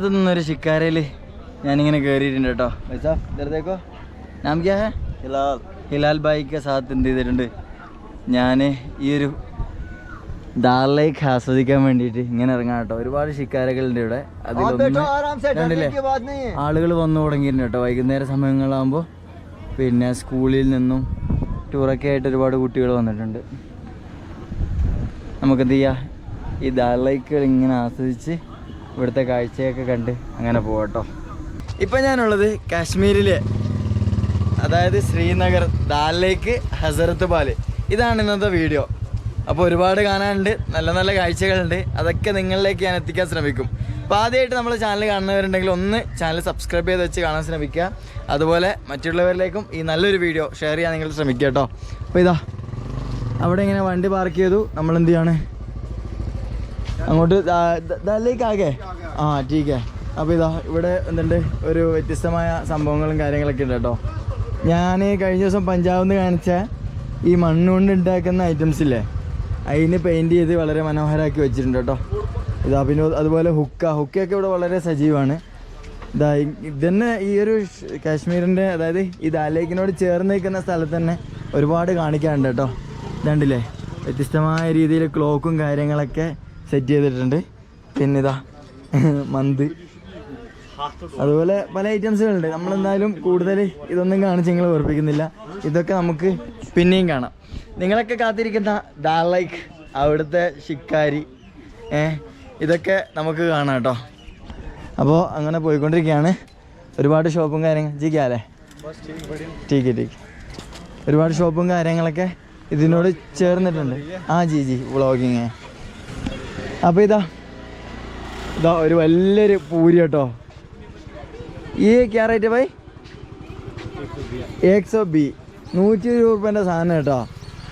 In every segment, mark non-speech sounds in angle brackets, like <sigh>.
നിന്നൊരു ശിക്കാരയിൽ ഞാനിങ്ങനെ കയറിയിട്ടുണ്ട് കേട്ടോ. വൈസാ വെറുതേക്കോ നാം ക്യാ ഹേ ഹിലാൽ. ഹിലാൽ ബായിക്ക് സാത്ത് എന്ത് ചെയ്തിട്ടുണ്ട്? ഞാൻ ഈ ഒരു ദാളിലേക്ക് ആസ്വദിക്കാൻ വേണ്ടിയിട്ട് ഇങ്ങനെ ഇറങ്ങാം കേട്ടോ. ഒരുപാട് ശിക്കാരകളുണ്ട് ഇവിടെ. അതിലൊന്ന് കണ്ടില്ലേ? ആളുകൾ വന്നു തുടങ്ങിയിട്ടുണ്ട് കേട്ടോ. വൈകുന്നേര സമയങ്ങളാകുമ്പോൾ പിന്നെ സ്കൂളിൽ നിന്നും ടൂറൊക്കെ ആയിട്ട് ഒരുപാട് കുട്ടികൾ വന്നിട്ടുണ്ട്. നമുക്ക് എന്ത് ചെയ്യാം? ഈ ദാളിലേക്കുകൾ ഇങ്ങനെ ആസ്വദിച്ച് ഇവിടുത്തെ കാഴ്ചയൊക്കെ കണ്ട് അങ്ങനെ പോകട്ടോ ഇപ്പം ഞാനുള്ളത് കാശ്മീരിലെ അതായത് ശ്രീനഗർ ദാൽ ലേക്ക് ഹസരത്ത് പാൽ ഇതാണ് ഇന്നത്തെ വീഡിയോ. അപ്പോൾ ഒരുപാട് കാണാനുണ്ട് നല്ല നല്ല കാഴ്ചകളുണ്ട്. അതൊക്കെ നിങ്ങളിലേക്ക് ഞാൻ എത്തിക്കാൻ ശ്രമിക്കും. അപ്പോൾ ആദ്യമായിട്ട് നമ്മൾ ചാനൽ കാണുന്നവരുണ്ടെങ്കിൽ ഒന്ന് ചാനൽ സബ്സ്ക്രൈബ് ചെയ്ത് വെച്ച് കാണാൻ ശ്രമിക്കുക. അതുപോലെ മറ്റുള്ളവരിലേക്കും ഈ നല്ലൊരു വീഡിയോ ഷെയർ ചെയ്യാൻ നിങ്ങൾ ശ്രമിക്കുക കേട്ടോ അപ്പോൾ ഇതാ അവിടെ ഇങ്ങനെ വണ്ടി പാർക്ക് ചെയ്തു. നമ്മൾ എന്ത് ചെയ്യാണ്? അങ്ങോട്ട് ആകെ. ആ ടീക്കേ. അപ്പോൾ ഇതാ ഇവിടെ എന്തുണ്ട്? ഒരു വ്യത്യസ്തമായ സംഭവങ്ങളും കാര്യങ്ങളൊക്കെ ഉണ്ട് കേട്ടോ. ഞാൻ കഴിഞ്ഞ ദിവസം പഞ്ചാബിൽ നിന്ന് കാണിച്ച ഈ മണ്ണുകൊണ്ട് ഉണ്ടാക്കുന്ന ഐറ്റംസ് ഇല്ലേ? അതിന് പെയിന്റ് ചെയ്ത് വളരെ മനോഹരമാക്കി വെച്ചിട്ടുണ്ട് കേട്ടോ. ഇതാ പിന്നെ അതുപോലെ ഹുക്ക. ഹുക്കയൊക്കെ ഇവിടെ വളരെ സജീവമാണ്. ഇതാ ഇതന്നെ ഈ ഒരു കാശ്മീരിന്റെ അതായത് ഈ ദാലേക്കിനോട് ചേർന്ന് നിൽക്കുന്ന സ്ഥലത്ത് തന്നെ ഒരുപാട് കാണിക്കാറുണ്ട് കേട്ടോ. ഇതുണ്ടല്ലേ? വ്യത്യസ്തമായ രീതിയിൽ ക്ലോക്കും കാര്യങ്ങളൊക്കെ സെറ്റ് ചെയ്തിട്ടുണ്ട്. പിന്നെ ഇതാ മന്ത്. അതുപോലെ പല ഐറ്റംസുകളുണ്ട് നമ്മളെന്തായാലും കൂടുതൽ ഇതൊന്നും കാണിച്ച് നിങ്ങൾ ഓർപ്പിക്കുന്നില്ല ഇതൊക്കെ നമുക്ക് പിന്നെയും കാണാം. നിങ്ങളൊക്കെ കാത്തിരിക്കുന്ന ദാൽ ലൈക്ക് അവിടുത്തെ ഷിക്കാരി ഏ ഇതൊക്കെ നമുക്ക് കാണാം കേട്ടോ. അപ്പോൾ അങ്ങനെ പോയിക്കൊണ്ടിരിക്കുകയാണ്. ഒരുപാട് ഷോപ്പും കാര്യങ്ങൾ ജിക്കാല്ലേ ടീക്ക് ടീക്ക്. ഒരുപാട് ഷോപ്പും കാര്യങ്ങളൊക്കെ ഇതിനോട് ചേർന്നിട്ടുണ്ട്. ആ ജി ജി വ്ളോഗിങ് അപ്പോൾ ഇതാ ഇതാ ഒരു വലിയൊരു പൂരി കേട്ടോ. ഈ ക്യാ റേറ്റ് ബൈ ഏക് സോ ബി നൂറ്റി ഇരുപത് റുപ്യന്റെ സാധനം കേട്ടോ.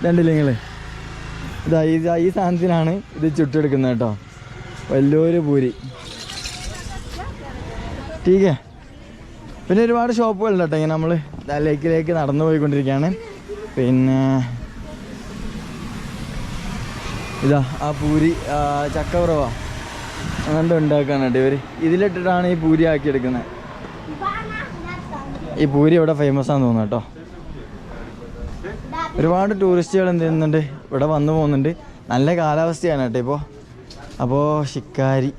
രണ്ടില്ലെങ്കിൽ ഇതാ ഈ ഈ സാധനത്തിനാണ് ഇത് ചുട്ടെടുക്കുന്നത് കേട്ടോ. വലിയൊരു പൂരി. ടീക്കേ. പിന്നെ ഒരുപാട് ഷോപ്പുകളുണ്ട് കേട്ടോ ഇങ്ങനെ നമ്മൾ ലേക്കിലേക്ക് നടന്നു പോയിക്കൊണ്ടിരിക്കുകയാണ് പിന്നെ ഇതാ ആ പൂരി ചക്കവറവ അങ്ങനത്തെ ഉണ്ടാക്കാനായിട്ട് ഇവർ ഇതിലിട്ടിട്ടാണ് ഈ പൂരി ആക്കിയെടുക്കുന്നത്. ഈ പൂരി ഇവിടെ ഫേമസ് ആണെന്ന് തോന്നുന്നു കേട്ടോ. ഒരുപാട് ടൂറിസ്റ്റുകൾ എന്ത് ചെയ്യുന്നുണ്ട്? ഇവിടെ വന്നു പോകുന്നുണ്ട്. നല്ല കാലാവസ്ഥയാണ് കേട്ടോ ഇപ്പോൾ അപ്പോൾ ശിക്കാരി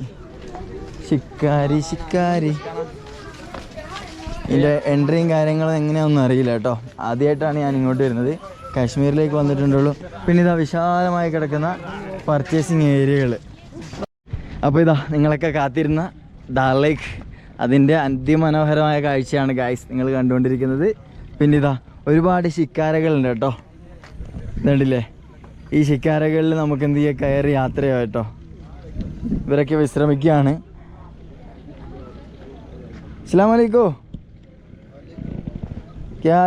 ശിക്കാരി ശിക്കാരി. ഇതിന്റെ എൻട്രിയും കാര്യങ്ങളും എങ്ങനെയാണെന്നും അറിയില്ല കേട്ടോ. ആദ്യമായിട്ടാണ് ഞാൻ ഇങ്ങോട്ട് വരുന്നത്. കാശ്മീരിലേക്ക് വന്നിട്ടുണ്ടുള്ളൂ പിന്നെ ഇതാ വിശാലമായി കിടക്കുന്ന പർച്ചേസിങ് ഏരിയകൾ അപ്പോൾ ഇതാ നിങ്ങളൊക്കെ കാത്തിരുന്ന ദാൽ ലേക്ക് അതിന്റെ അതിമനോഹരമായ കാഴ്ചയാണ് ഗായ്സ് നിങ്ങൾ കണ്ടുകൊണ്ടിരിക്കുന്നത്. പിന്നെ ഇതാ ഒരുപാട് ശിക്കാരകളുണ്ട് കേട്ടോ. ഇതുണ്ടല്ലേ ഈ ശിക്കാരകളിൽ നമുക്ക് എന്ത് ചെയ്യാം? കയറി യാത്ര ചെയ്യാം കേട്ടോ. ഇവരൊക്കെ വിശ്രമിക്കുകയാണ്. അസ്സാം വലൈക്കോ ക്യാ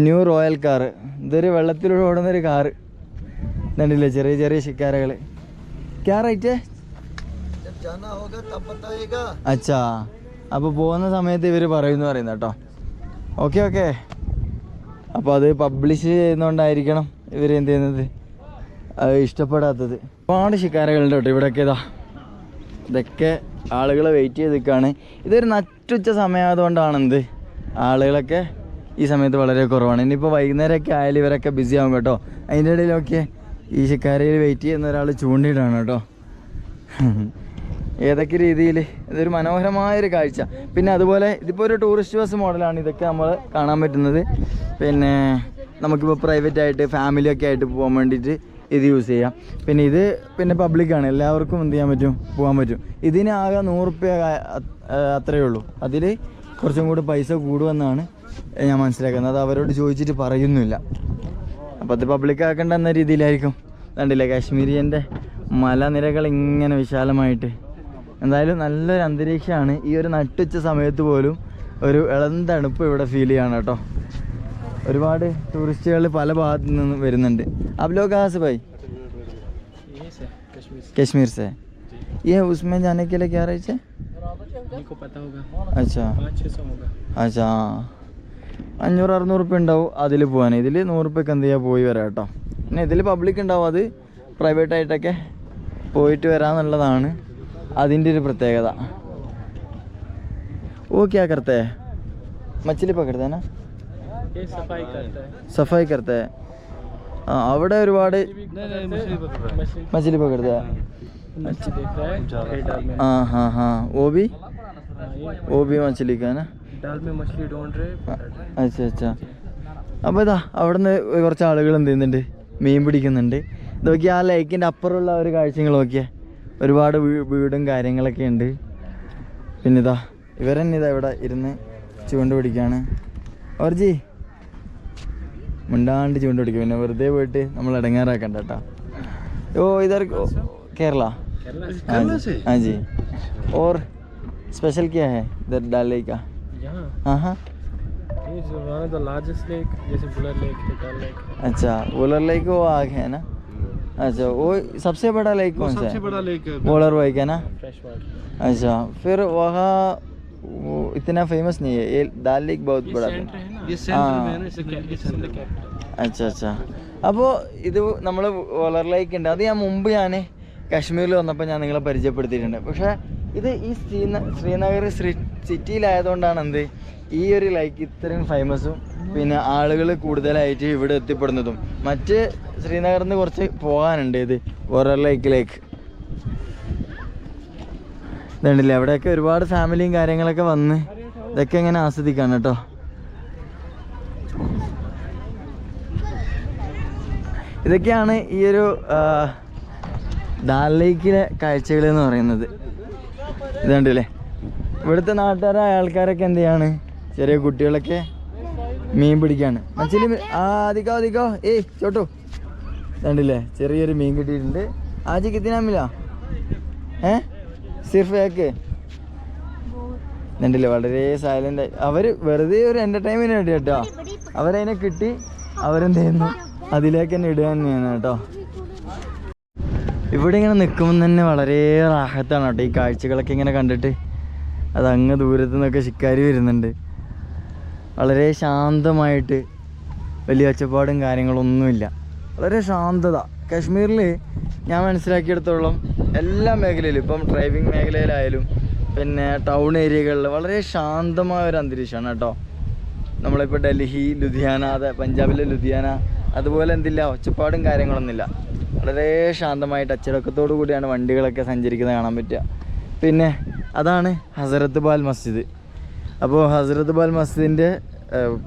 ന്യൂ റോയൽ കാർ ഇതൊരു വെള്ളത്തിലൂടെ ഓടുന്നൊരു കാറ്. കണ്ടില്ലേ? ചെറിയ ചെറിയ ശിക്കാരകൾ ക്യാ അച്ഛാ. അപ്പൊ പോകുന്ന സമയത്ത് ഇവർ പറയുന്നു പറയുന്ന കേട്ടോ. Okay okay. അപ്പോൾ അത് പബ്ലിഷ് ചെയ്യുന്നോണ്ടായിരിക്കണം ഇവർ എന്ത് ചെയ്യുന്നത്? ഇഷ്ടപ്പെടാത്തത്. ഒരുപാട് ശിക്കാരകളുണ്ട് കേട്ടോ ഇവിടെയൊക്കെ ഇതാ. ഇതൊക്കെ ആളുകൾ വെയിറ്റ് ചെയ്ത് നിൽക്കുകയാണ് ഇതൊരു നറ്റുച്ച സമയമായതുകൊണ്ടാണെന്ത് ആളുകളൊക്കെ ഈ സമയത്ത് വളരെ കുറവാണ്. ഇനിയിപ്പോൾ വൈകുന്നേരമൊക്കെ ആയാലും ഇവരൊക്കെ ബിസി ആവും കേട്ടോ. അതിന്റെ ഇടയിലൊക്കെ ഈ ശിക്കാരയിൽ വെയിറ്റ് ചെയ്യുന്ന ഒരാൾ ചൂണ്ടിയിടാണ് കേട്ടോ. <laughs> ഏതൊക്കെ രീതിയിൽ? ഇതൊരു മനോഹരമായൊരു കാഴ്ച. പിന്നെ അതുപോലെ ഇതിപ്പോൾ ഒരു ടൂറിസ്റ്റ് ബസ് മോഡലാണ് ഇതൊക്കെ നമ്മൾ കാണാൻ പറ്റുന്നത്. പിന്നെ നമുക്കിപ്പോൾ പ്രൈവറ്റ് ആയിട്ട് ഫാമിലിയൊക്കെ ആയിട്ട് പോകാൻ വേണ്ടിയിട്ട് ഇത് യൂസ് ചെയ്യാം. പിന്നെ ഇത് പിന്നെ പബ്ലിക്കാണ് എല്ലാവർക്കും എന്ത് ചെയ്യാൻ പറ്റും? പോകാൻ പറ്റും. ഇതിനാകെ ആകെ നൂറുപ്യ അത്രയേ ഉള്ളൂ. അതിൽ കുറച്ചും കൂടി പൈസ കൂടുമെന്നാണ് ഞാൻ മനസ്സിലാക്കുന്നത് അത് അവരോട് ചോദിച്ചിട്ട് പറയുന്നില്ല അപ്പോൾ അത് പബ്ലിക് ആക്കേണ്ട എന്ന രീതിയിലായിരിക്കും കണ്ടില്ലേ കാശ്മീരിയൻ്റെ മലനിരകൾ ഇങ്ങനെ വിശാലമായിട്ട് എന്തായാലും നല്ലൊരു അന്തരീക്ഷമാണ് ഈ ഒരു നട്ടുച്ച സമയത്ത് പോലും ഒരു ഇളം തണുപ്പ് ഇവിടെ ഫീൽ ചെയ്യാണ് കേട്ടോ ഒരുപാട് ടൂറിസ്റ്റുകൾ പല ഭാഗത്തു നിന്നും വരുന്നുണ്ട് आप लोग कहाँ से भाई कश्मीर से ये उसमें जाने के लिए क्या रही है को पता होगा अच्छा पाँच छः सौ होगा അച്ഛാ അഞ്ഞൂറ് അറുന്നൂറ് ഉറുപ്പ്യ ഉണ്ടാവും അതിൽ പോകാൻ ഇതിൽ നൂറുപ്യക്ക് എന്ത് ചെയ്യാൻ പോയി വരാം കേട്ടോ പിന്നെ ഇതിൽ പബ്ലിക് ഉണ്ടാവും അത് പ്രൈവറ്റ് ആയിട്ടൊക്കെ പോയിട്ട് വരാന്നുള്ളതാണ് അതിൻ്റെ ഒരു പ്രത്യേകത ഓ ക്യാ കർത്തേ മച്ചിലി പകർത്തേ ना ये सफाई करता है സഫായി കർത്തേ ആ അവിടെ ഒരുപാട് मछली മച്ചിലി പകർത്തേ मछली देख रहा है फिर डाल में ആ ഹാ ഹാ ഓ ബി हाँ, ये ഓ ബി മച്ചിലി കാ ना डाल में मछली ढूंढ रहे पकड़ रहे അച്ഛാ അച്ഛാ അപ്പോൾ ഇതാ അവിടെ നിന്ന് കുറച്ച് ആളുകൾ എന്ത് ചെയ്യുന്നുണ്ട് മീൻ പിടിക്കുന്നുണ്ട് നോക്കി ആ ലേക്കിൻ്റെ അപ്പുറമുള്ള ഒരു കാഴ്ചകൾ നോക്കിയേ ഒരുപാട് വീ- വീടും കാര്യങ്ങളൊക്കെ ഉണ്ട് പിന്നെ ഇതാ ഇവരെന്നെ ഇതാ ഇവിടെ ഇരുന്ന് ചൂണ്ട പിടിക്കുകയാണ് ഓർജി മിണ്ടാണ്ട് ചൂണ്ട പിടിക്കും പിന്നെ വെറുതെ പോയിട്ട് നമ്മൾ ഇടങ്ങാറാക്കണ്ട കേട്ടോ ഓ ഇതർ കേരള केरला हाँ जी हाँ जी और स्पेशल क्या है इधर डाल लेक का यहाँ हाँ हाँ ये जो one of the largest lake जैसे बुलर लेक है डल लेक है अच्छा वोलर लेक वो आग है ना अच्छा वो सबसे बड़ा लेक कौन सा है बड़ा लेक वोलर लेक है ना फ्रेश वाटर अच्छा फिर वहाँ वो इतना फेमस नहीं है ये दाल लेक बहुत ये बड़ा सेंटर है है ना ये सेंटर में है ना इससे क्या इससे कैपिटल അച്ഛാ അച്ഛാ അപ്പോൾ ഇത് നമ്മൾ വോളർ ലേക്ക് ഉണ്ട് അത് ഞാൻ മുമ്പ് ഞാൻ കാശ്മീരിൽ വന്നപ്പോൾ ഞാൻ നിങ്ങളെ പരിചയപ്പെടുത്തിയിട്ടുണ്ട് പക്ഷേ ഇത് ഈ ശ്രീന ശ്രീനഗർ ശ്രീ സിറ്റിയിലായതുകൊണ്ടാണ് എന്ത് ഈ ഒരു ലൈക്ക് ഇത്രയും ഫേമസും പിന്നെ ആളുകൾ കൂടുതലായിട്ട് ഇവിടെ എത്തിപ്പെടുന്നതും. മറ്റ് ശ്രീനഗറിൽ നിന്ന് കുറച്ച് പോകാനുണ്ട് ഇത്. ഓരോ ലൈക്കിലേക്ക് ഇതുണ്ടല്ലേ? അവിടെയൊക്കെ ഒരുപാട് ഫാമിലിയും കാര്യങ്ങളൊക്കെ വന്ന് ഇതൊക്കെ ഇങ്ങനെ ആസ്വദിക്കാണ് കേട്ടോ. ഇതൊക്കെയാണ് ഈ ഒരു ഡാൽ ലേക്കിലെ കാഴ്ചകൾ എന്ന് പറയുന്നത്. ഇതുണ്ടല്ലേ? ഇവിടുത്തെ നാട്ടുകാരായ ആൾക്കാരൊക്കെ എന്ത് ചെയ്യാണ്? ചെറിയ കുട്ടികളൊക്കെ മീൻ പിടിക്കാണ്. മച്ചിലി ആ ഏയ് ചോട്ടോ. കണ്ടില്ലേ? ചെറിയൊരു മീൻ കിട്ടിയിട്ടുണ്ട്. ആജി കിത്തിനാമില്ല ഏ? സിർഫ് ഏക്ക് കണ്ടില്ലേ? വളരെ സൈലന്റ് അവർ വെറുതെ ഒരു എന്റർടൈൻമെന്റ് വേണ്ടി കേട്ടോ. അവരതിനെ കിട്ടി. അവരെന്ത് ചെയ്യുന്നു? അതിലേക്ക് തന്നെ ഇടുക തന്നെയാണ് കേട്ടോ. ഇവിടെ ഇങ്ങനെ നിൽക്കുമ്പോൾ തന്നെ വളരെ റാഹത്താണ് കേട്ടോ ഈ കാഴ്ചകളൊക്കെ ഇങ്ങനെ കണ്ടിട്ട്. അത് അങ്ങ് ദൂരത്തു നിന്നൊക്കെ ശിക്കാരി വരുന്നുണ്ട്. വളരെ ശാന്തമായിട്ട് വലിയ ഒച്ചപ്പാടും കാര്യങ്ങളൊന്നുമില്ല. വളരെ ശാന്തത. കാശ്മീരിൽ ഞാൻ മനസ്സിലാക്കിയെടുത്തോളം എല്ലാ മേഖലയിലും ഇപ്പം ഡ്രൈവിംഗ് മേഖലയിലായാലും പിന്നെ ടൗൺ ഏരിയകളിൽ വളരെ ശാന്തമായ ഒരു അന്തരീക്ഷമാണ് കേട്ടോ. നമ്മളിപ്പോൾ ഡൽഹി ലുധിയാന അതെ പഞ്ചാബിലെ ലുധിയാന അതുപോലെ എന്തില്ല ഒച്ചപ്പാടും കാര്യങ്ങളൊന്നുമില്ല. വളരെ ശാന്തമായിട്ട് അച്ചടക്കത്തോടു കൂടിയാണ് വണ്ടികളൊക്കെ സഞ്ചരിക്കുന്നത് കാണാൻ പറ്റുക. പിന്നെ അതാണ് ഹസരത്ത് ബാൽ മസ്ജിദ്. അപ്പോൾ ഹസരത്ത് ബാൽ മസ്ജിദിന്റെ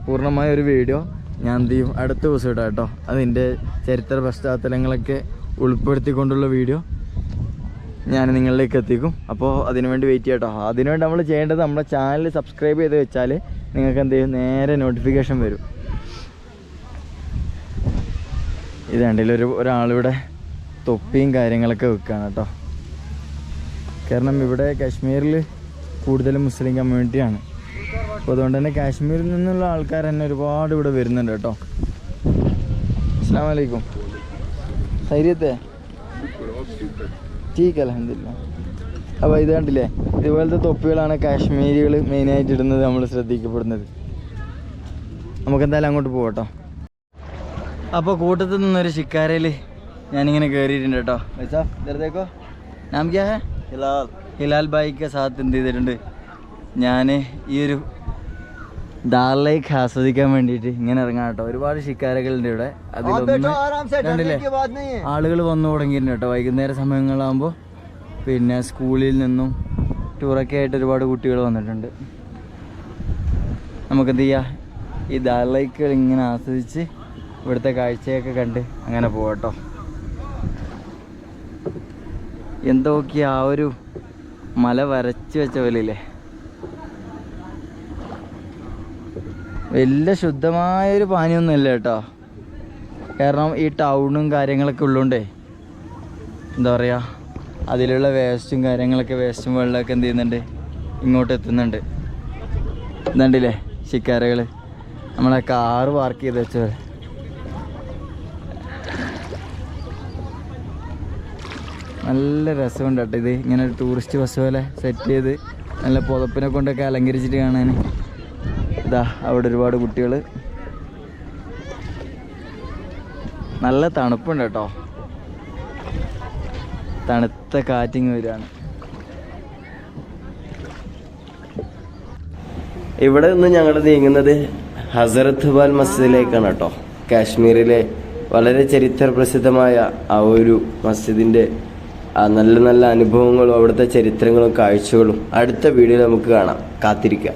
പൂർണമായ ഒരു വീഡിയോ ഞാൻ എന്ത് ചെയ്യും അടുത്ത ദിവസം ഇടാം കേട്ടോ. അതിന്റെ ചരിത്ര പശ്ചാത്തലങ്ങളൊക്കെ ഉൾപ്പെടുത്തിക്കൊണ്ടുള്ള വീഡിയോ ഞാൻ നിങ്ങളിലേക്ക് എത്തിക്കും. അപ്പോൾ അതിനുവേണ്ടി വെയിറ്റ് ചെയ്യാം കേട്ടോ. അതിനുവേണ്ടി നമ്മൾ ചെയ്യേണ്ടത് നമ്മുടെ ചാനൽ സബ്സ്ക്രൈബ് ചെയ്ത് വെച്ചാൽ നിങ്ങൾക്ക് എന്ത് ചെയ്യും? നേരെ നോട്ടിഫിക്കേഷൻ വരും. ഇതാണ്ടിലൊരു ഒരാളിവിടെ തൊപ്പിയും കാര്യങ്ങളൊക്കെ വെക്കുകയാണ് കേട്ടോ. കാരണം ഇവിടെ കാശ്മീരിൽ കൂടുതലും മുസ്ലിം കമ്മ്യൂണിറ്റിയാണ്. അപ്പോൾ അതുകൊണ്ട് തന്നെ കാശ്മീരിൽ നിന്നുള്ള ആൾക്കാർ തന്നെ ഒരുപാട് ഇവിടെ വരുന്നുണ്ട് കേട്ടോ. അസ്സാം വലൈക്കും ധൈര്യത്തെ ടീക്ക് അലഹമില്ല അപ്പോൾ ഇത് കണ്ടില്ലേ? ഇതുപോലത്തെ തൊപ്പികളാണ് കാശ്മീരികൾ മെയിനായിട്ട് ഇടുന്നത് നമ്മൾ ശ്രദ്ധിക്കപ്പെടുന്നത്. നമുക്ക് എന്തായാലും അങ്ങോട്ട് പോകട്ടോ അപ്പോൾ കൂട്ടത്തിൽ നിന്നൊരു ശിക്കാരയിൽ ഞാനിങ്ങനെ കയറിയിട്ടുണ്ട് കേട്ടോ. വൈസാ ഇതേക്കോ നാം ഹിലാൽ. ഹിലാൽ ഭായിക്ക് സാത്ത് എന്ത് ചെയ്തിട്ടുണ്ട്? ഞാൻ ഈ ഒരു ദാർ ആസ്വദിക്കാൻ വേണ്ടിയിട്ട് ഇങ്ങനെ ഇറങ്ങാം കേട്ടോ. ഒരുപാട് ശിക്കാരകൾ ഉണ്ട് ഇവിടെ. അതിലൊന്ന് ആളുകൾ വന്നു തുടങ്ങിയിട്ടുണ്ട് കേട്ടോ. വൈകുന്നേര സമയങ്ങളാകുമ്പോൾ പിന്നെ സ്കൂളിൽ നിന്നും ടൂറൊക്കെ ആയിട്ട് ഒരുപാട് കുട്ടികൾ വന്നിട്ടുണ്ട്. നമുക്കെന്ത് ചെയ്യാം? ഈ ദാർ ഇങ്ങനെ ആസ്വദിച്ച് ഇവിടുത്തെ കാഴ്ചയൊക്കെ കണ്ട് അങ്ങനെ പോകട്ടോ എന്തൊക്കെ ആ ഒരു മല വരച്ച് വെച്ച പോലെയില്ലേ? വലിയ ശുദ്ധമായൊരു പാനിയൊന്നുമില്ല കേട്ടോ. കാരണം ഈ ടൗണും കാര്യങ്ങളൊക്കെ ഉള്ളതുകൊണ്ടേ എന്താ പറയുക അതിലുള്ള വേസ്റ്റും കാര്യങ്ങളൊക്കെ വേസ്റ്റും വെള്ളമൊക്കെ എന്ത് ചെയ്യുന്നുണ്ട് ഇങ്ങോട്ട് എത്തുന്നുണ്ട്. ഇതുണ്ടില്ലേ ശിക്കാരകൾ നമ്മളെ കാറ് പാർക്ക് ചെയ്ത് വെച്ചത്. നല്ല രസമുണ്ട് കേട്ടോ ഇത്. ഇങ്ങനെ ടൂറിസ്റ്റ് ബസ് പോലെ സെറ്റ് ചെയ്ത് നല്ല പുതപ്പിനെ കൊണ്ടൊക്കെ അലങ്കരിച്ചിട്ട് കാണാൻ ഇതാ അവിടെ ഒരുപാട് കുട്ടികൾ നല്ല തണുപ്പുണ്ട് കേട്ടോ. തണുത്ത കാറ്റിങ് വരികയാണ്. ഇവിടെ നിന്ന് ഞങ്ങൾ നീങ്ങുന്നത് ഹസരത്ത് ബാൽ മസ്ജിദിലേക്കാണ് കേട്ടോ. കാശ്മീരിലെ വളരെ ചരിത്ര പ്രസിദ്ധമായ ആ ഒരു മസ്ജിദിന്റെ ആ നല്ല നല്ല അനുഭവങ്ങളും അവിടുത്തെ ചരിത്രങ്ങളും കാഴ്ചകളും അടുത്ത വീഡിയോയിൽ നമുക്ക് കാണാം. കാത്തിരിക്കാം